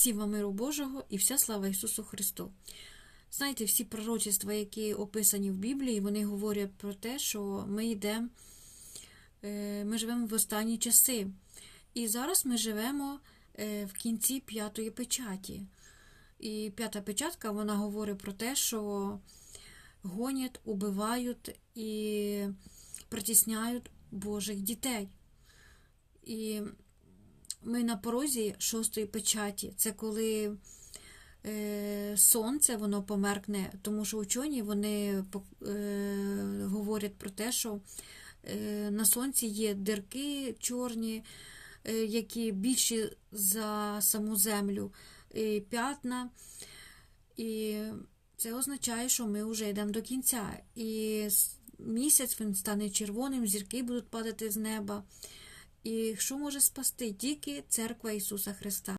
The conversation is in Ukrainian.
Всім миру Божого і вся слава Ісусу Христу. Знаєте, всі пророчества, які описані в Біблії, вони говорять про те, що ми йдемо, е, ми живемо в останні часи. І зараз ми живемо е, в кінці п'ятої печаті. І п'ята печатка вона говорить про те, що гонять, убивають і притісняють Божих дітей. І ми на порозі шостої печаті. Це коли е, сонце воно померкне, тому що учені вони е, говорять про те, що е, на сонці є дирки чорні, які більші за саму землю, і п'ятна. І це означає, що ми вже йдемо до кінця. І місяць він стане червоним, зірки будуть падати з неба. І що може спасти? Тільки церква Ісуса Христа.